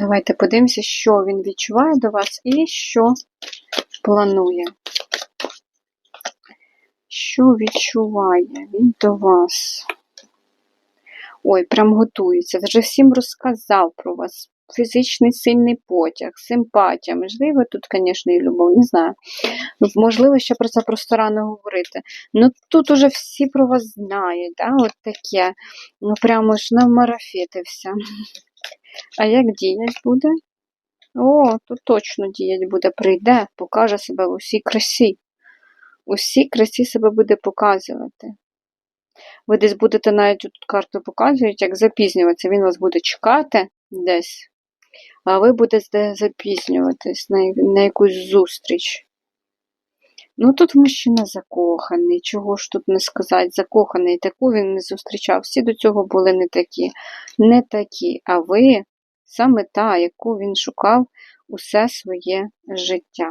Давайте подивимося, що він відчуває до вас і що планує. Що відчуває він до вас? Ой, прям готується. Вже всім розказав про вас. Фізичний сильний потяг, симпатія. Можливо, тут, звісно, і любов, не знаю. Можливо, ще про це просто рано говорити. Ну тут уже всі про вас знають, да? от таке. Ну прямо ж намарафетився. А як діять буде? О, тут точно діять буде. Прийде, покаже себе в усій красі. Усій красі себе буде показувати. Ви десь будете навіть тут карту показують, як запізнюватися. Він вас буде чекати десь, а ви будете запізнюватись на, на якусь зустріч. Ну, тут мужчина закоханий, чого ж тут не сказати, закоханий, таку він не зустрічав. Всі до цього були не такі, не такі, а ви саме та, яку він шукав усе своє життя.